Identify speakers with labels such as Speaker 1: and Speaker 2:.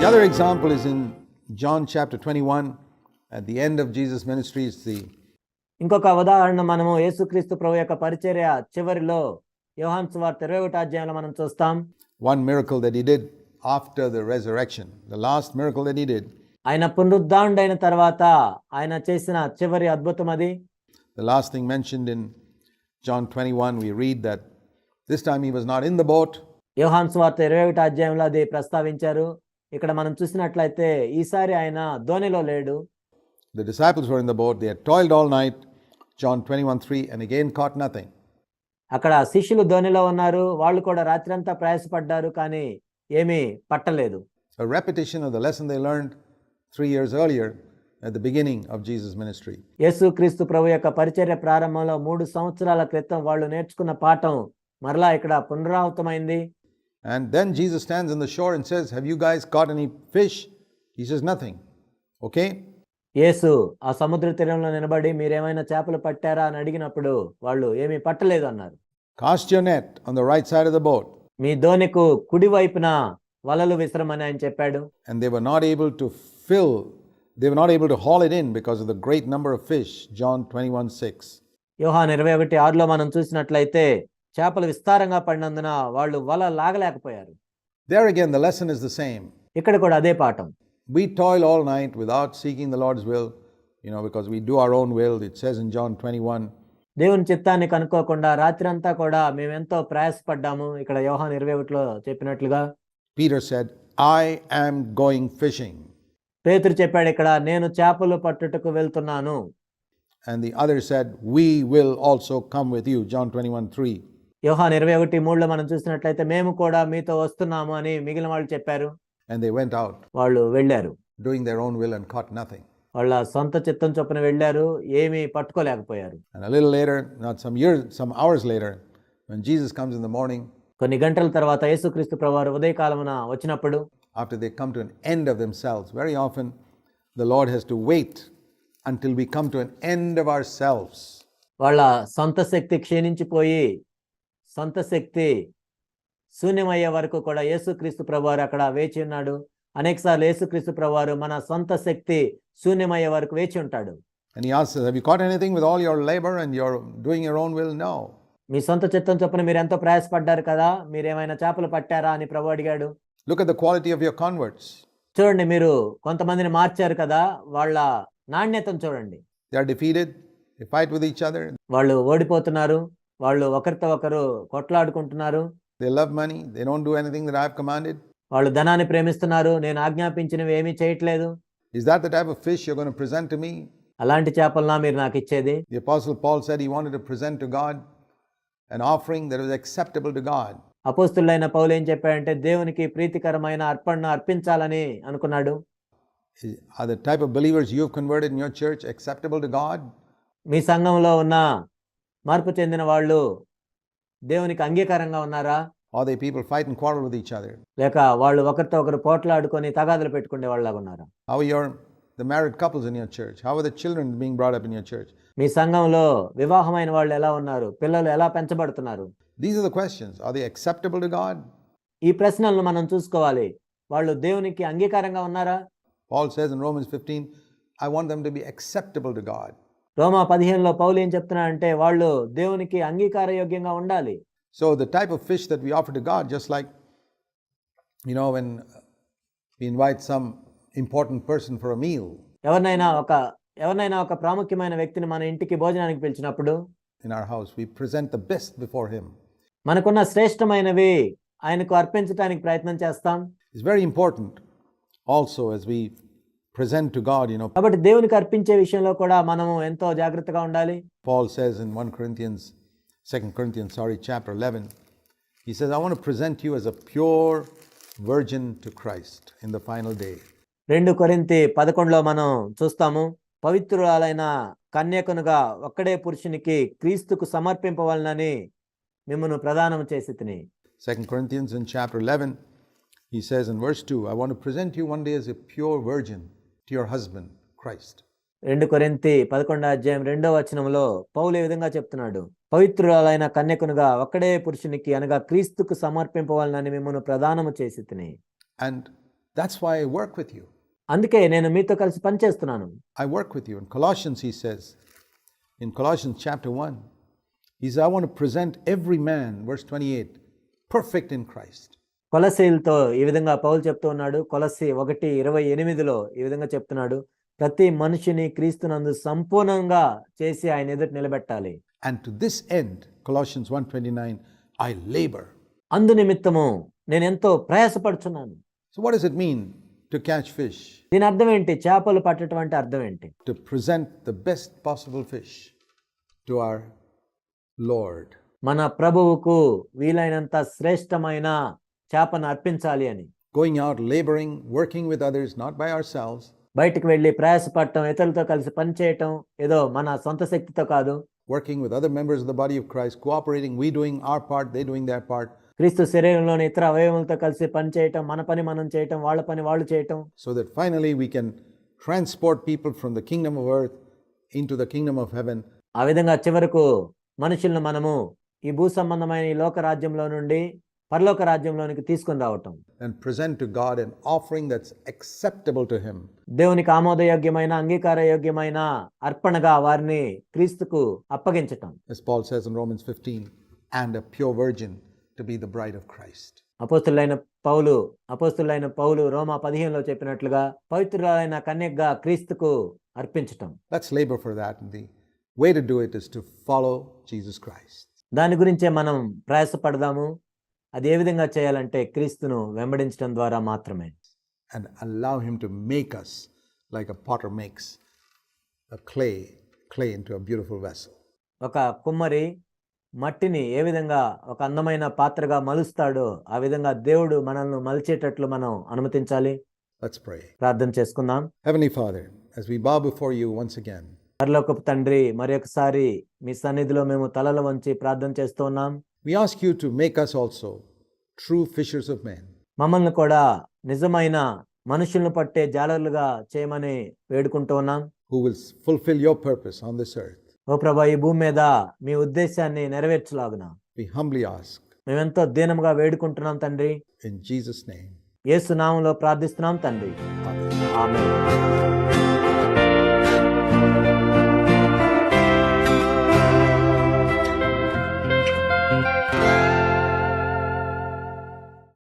Speaker 1: The other example is in John chapter 21. At the end of Jesus' ministry, it's the
Speaker 2: ఇంకొక ఉదాహరణ మనము యేసుక్రీస్తు ప్రభు యొక్క పరిచర్య చివరిలో యోహాన్ సువార్త ఇరవై ఒకటి అధ్యాయంలో మనం చూస్తాం
Speaker 1: one miracle that he did after the resurrection, the last miracle that he did.
Speaker 2: ఆయన పునరుద్ధాండైన తర్వాత ఆయన చేసిన చివరి అద్భుతం అది
Speaker 1: The last thing mentioned in John 21, we read that this time he was not in the boat,
Speaker 2: యోహాన్ సువార్త ఇరవై ఒకటి అధ్యాయంలో అది ప్రస్తావించారు ఇక్కడ మనం చూసినట్లయితే ఈసారి ఆయన ధోనిలో లేడు
Speaker 1: the disciples were in the boat, they had toiled all night, John 21 3, and again caught nothing.
Speaker 2: అక్కడ శిష్యులు ధోనిలో ఉన్నారు వాళ్ళు కూడా రాత్రంతా ప్రయాసపడ్డారు కానీ ఏమీ పట్టలేదు
Speaker 1: A repetition of the lesson they learned three years earlier at the beginning of Jesus' ministry.
Speaker 2: యేసుక్రీస్తు ప్రభు యొక్క పరిచర్య ప్రారంభంలో మూడు సంవత్సరాల క్రితం వాళ్ళు నేర్చుకున్న పాఠం మరలా ఇక్కడ పునరావృతమైంది
Speaker 1: And then Jesus stands on the shore and says, Have you guys caught any fish? He says, Nothing. Okay?
Speaker 2: యేసు ఆ సముద్ర తీరంలో నిలబడి మీరేమైనా చేపలు పట్టారా అని అడిగినప్పుడు వాళ్ళు ఏమీ పట్టలేదు అన్నారు
Speaker 1: Cast your net on the right side of the boat.
Speaker 2: మీ ధోనికు కుడి వైపున వలలు విసరమని ఆయన చెప్పాడు
Speaker 1: And they were not able to fill, they were not able to haul it in because of the great number of fish. John 21 6.
Speaker 2: యోహాన్ ఇరవై ఒకటి ఆరులో మనం చూసినట్లయితే చేపలు విస్తారంగా పడినందున వాళ్ళు వల లాగలేకపోయారు
Speaker 1: There again, the lesson is the same.
Speaker 2: ఇక్కడ కూడా అదే పాఠం
Speaker 1: We toil all night without seeking the Lord's will, you know, because we do our own will. It says in John 21.
Speaker 2: దేవుని చిత్తాన్ని కనుక్కోకుండా రాత్రి అంతా కూడా మేమెంతో ప్రయాసపడ్డాము ఇక్కడ యోహాన్ ఇరవై ఒకటిలో చెప్పినట్లుగా
Speaker 1: Peter said, I am going fishing.
Speaker 2: పేతురు చెప్పాడు ఇక్కడ నేను చేపలు పట్టుటకు వెళ్తున్నాను
Speaker 1: And the other said, We will also come with you. John 21 3.
Speaker 2: యోహాన్ ఇరవై ఒకటి మూడులో మనం చూసినట్లయితే మేము కూడా మీతో వస్తున్నాము అని మిగిలిన వాళ్ళు చెప్పారు.
Speaker 1: అండ్ దే వెంట్ అవుట్
Speaker 2: వాళ్ళు వెళ్ళారు.
Speaker 1: Doing their own will and caught nothing
Speaker 2: వాళ్ళ సొంత చిత్తం చొప్పున వెళ్ళారు ఏమీ పట్టుకోలేకపోయారు.
Speaker 1: మార్నింగ్
Speaker 2: కొన్ని గంటల తర్వాత యేసుక్రీస్తు ప్రభువారు ఉదయ కాలమున వచ్చినప్పుడు
Speaker 1: after they come to an end of themselves very often the Lord has to wait until we come to an end of ourselves
Speaker 2: వాళ్ళ సొంత శక్తి క్షీణించిపోయి సొంత శక్తి శూన్యమయ్యే వరకు కూడా యేసుక్రీస్తు ప్రభువారు అక్కడ వేచి ఉన్నాడు. అనేకసార్లు యేసుక్రీస్తు ప్రభువారు మన సొంత శక్తి శూన్యమయ్యే వరకు వేచి ఉంటాడు.
Speaker 1: And he asks us, Have you caught anything with all your labor and you're doing your own will? No.
Speaker 2: మీ సొంత చిత్తం చొప్పున మీరు ఎంతో ప్రయాసపడ్డారు కదా? మీరేమైనా చేపలు పట్టారా అని ప్రభు అడిగాడు.
Speaker 1: Of your converts.
Speaker 2: చూడండి మీరు కొంతమందిని మార్చారు కదా? వాళ్ళ నాణ్యతను చూడండి. వాళ్ళు ఓడిపోతున్నారు. వాళ్ళు ఒకరితో ఒకరు కొట్లాడుకుంటున్నారు
Speaker 1: they love money, they don't do anything that I've commanded.
Speaker 2: వాళ్ళు ధనాన్ని ప్రేమిస్తున్నారు నేను ఆజ్ఞాపించినవి ఏమీ చేయట్లేదు
Speaker 1: Is that the type of fish you're going to present to me?
Speaker 2: అలాంటి చేపలనా మీరు నాకు ఇచ్చేది
Speaker 1: The Apostle Paul said he wanted to present to God an offering that was acceptable to God.
Speaker 2: అపోస్తులైన పౌలు ఏం చెప్పాడంటే దేవునికి ప్రీతికరమైన అర్పణను అర్పించాలని అనుకున్నాడు
Speaker 1: Are the type of believers you have converted in your church acceptable to God?
Speaker 2: మీ సంఘంలో ఉన్న మార్పు చెందిన వాళ్ళు దేవునికి అంగీకారంగా ఉన్నారా
Speaker 1: Or they people fight and quarrel with each other?
Speaker 2: లేక వాళ్ళు ఒకరితో ఒకరు పోట్లాడుకొని తగాదులు పెట్టుకునే వాళ్ళగా ఉన్నారా
Speaker 1: How are your the married couples in your church? How are the children being brought up in your church?
Speaker 2: మీ సంఘంలో వివాహమైన వాళ్ళు ఎలా ఉన్నారు పిల్లలు ఎలా పెంచబడుతున్నారు
Speaker 1: These are the questions. Are they acceptable to God?
Speaker 2: ఈ ప్రశ్నలను మనం చూసుకోవాలి వాళ్ళు దేవునికి అంగీకారంగా ఉన్నారా
Speaker 1: Paul says in Romans 15, I want them to be acceptable to God.
Speaker 2: రోమా పదిహేనులో పౌలు ఏం చెప్తున్నాడంటే వాళ్ళు దేవునికి అంగీకారయోగ్యంగా ఉండాలి
Speaker 1: So the type of fish that we offer to God, just like you know, when we invite some important person for a meal
Speaker 2: ఎవరినైనా ఒక ఎవరినైనా ఒక ప్రాముఖ్యమైన వ్యక్తిని మన ఇంటికి భోజనానికి పిలిచినప్పుడు
Speaker 1: in our house, we present the best before him.
Speaker 2: మనకున్న శ్రేష్టమైనవి ఆయనకు అర్పించడానికి ప్రయత్నం చేస్తాం
Speaker 1: It's very important also as we present to God, you know.
Speaker 2: కాబట్టి దేవునికి అర్పించే విషయంలో కూడా మనము ఎంతో జాగ్రత్తగా ఉండాలి
Speaker 1: Paul says in 1 Corinthians, 2 Corinthians, sorry, chapter 11, he says, I want to present you as a pure virgin to Christ in the final day.
Speaker 2: రెండు కొరింతి పదకొండులో మనం చూస్తాము పవిత్రురాలైన కన్యకునుగా ఒక్కడే పురుషునికి క్రీస్తుకు సమర్పింపవలనని మిమ్మను ప్రదానం చేసి తిని
Speaker 1: 2 Corinthians in chapter 11, he says in verse 2, I want to present you one day as a pure virgin to your husband, Christ.
Speaker 2: రెండు కొరింతి పదకొండో అధ్యాయం రెండో వచనంలో పౌలు ఈ విధంగా చెప్తున్నాడు పవిత్రురాలైన కన్యకునుగా ఒక్కడే పురుషునికి అనగా క్రీస్తుకు సమర్పింపవాలని మిమ్మల్ని ప్రదానము చేసి తిని
Speaker 1: And That's why I work with you.
Speaker 2: అందుకే నేను మీతో కలిసి పనిచేస్తున్నాను
Speaker 1: I work with you. In Colossians, he says, in Colossians chapter 1, he says, I want to present every man, verse 28, perfect in Christ.
Speaker 2: కొలసీలతో ఈ విధంగా పౌలు చెప్తూ ఉన్నాడు కొలసి ఒకటి ఇరవై ఎనిమిదిలో ఈ విధంగా చెప్తున్నాడు ప్రతి మనిషిని క్రీస్తునందు సంపూర్ణంగా చేసి ఆయన ఎదుట నిలబెట్టాలి
Speaker 1: And to this end, Colossians 1:29, I labor.
Speaker 2: అందు నిమిత్తము నేను ఎంతో ప్రయాసపడుచున్నాను
Speaker 1: So what does it mean to catch fish?
Speaker 2: దీని అర్థం ఏంటి చేపలు పట్టటువంటి అర్థం ఏంటి
Speaker 1: To present the best possible fish to our Lord.
Speaker 2: మన ప్రభువుకు వీలైనంత శ్రేష్టమైన చేపను అర్పించాలి అని
Speaker 1: Going out, laboring, working with others, not by ourselves,
Speaker 2: బయటికి వెళ్ళి ప్రయాసపడటం ఇతరులతో కలిసి పనిచేయటం ఏదో మన సొంత శక్తితో కాదు
Speaker 1: working with other members of the body of Christ, cooperating, we doing our part, they doing their part,
Speaker 2: క్రీస్తు శరీరంలోని ఇతర అవయవములతో కలిసి పని చేయటం మన పని మనం చేయటం వాళ్ళ పని వాళ్ళు చేయటం
Speaker 1: so that finally we can transport people from the kingdom of earth into the kingdom of heaven
Speaker 2: ఆ విధంగా చివరకు మనుషులను మనము ఈ భూ సంబంధమైన ఈ లోక రాజ్యంలో నుండి పరలోక రాజ్యంలోనికి తీసుకుని రావటం.
Speaker 1: And present to God an offering that's acceptable to him
Speaker 2: దేవునికి ఆమోదయోగ్యమైన అంగీకార యోగ్యమైన అర్పణగా వారిని క్రీస్తుకు అప్పగించటం.
Speaker 1: As Paul Romans 15 and pure virgin to be the bride of Christ
Speaker 2: అపోస్తలులైన పౌలు అపోస్తులైన పౌలు రోమా పదిహేనులో చెప్పినట్లుగా పవిత్రులైన కన్యగా క్రీస్తుకు అర్పించటం.
Speaker 1: That's labour for that the way to do it is to follow Jesus Christ
Speaker 2: దాని గురించే మనం ప్రయాసపడదాము. అది ఏ విధంగా చేయాలంటే క్రీస్తును వెంబడించడం ద్వారా మాత్రమే.
Speaker 1: Allow him to make us like a potter makes a clay clay into a beautiful vessel.
Speaker 2: ఒక కుమ్మరి మట్టిని ఏ విధంగా ఒక అందమైన పాత్రగా మలుస్తాడో ఆ విధంగా దేవుడు మనల్ని మలిచేటట్లు మనం అనుమతించాలి.
Speaker 1: Let's pray.
Speaker 2: ప్రార్థన చేసుకుందాం.
Speaker 1: Heavenly father as we bow before you once again
Speaker 2: పరలోకపు తండ్రి మరి ఒకసారి మీ సన్నిధిలో మేము తలలు వంచి ప్రార్థన చేస్తూ ఉన్నాం.
Speaker 1: we ask you to make us also true fishers of men
Speaker 2: మమ్మల్ని కూడా నిజమైన మనుషులను పట్టే జాలర్లుగా చేయమని వేడుకుంటూ ఉన్నాం
Speaker 1: who will fulfill your purpose on this earth
Speaker 2: ఓ ప్రభా ఈ భూమి మీద మీ ఉద్దేశాన్ని నెరవేర్చలాగున
Speaker 1: we humbly ask
Speaker 2: మేమెంతో దీనముగా వేడుకుంటున్నాం తండ్రి
Speaker 1: in jesus name
Speaker 2: యేసు నామంలో ప్రార్థిస్తున్నాం తండ్రి
Speaker 1: amen
Speaker 2: ఆమె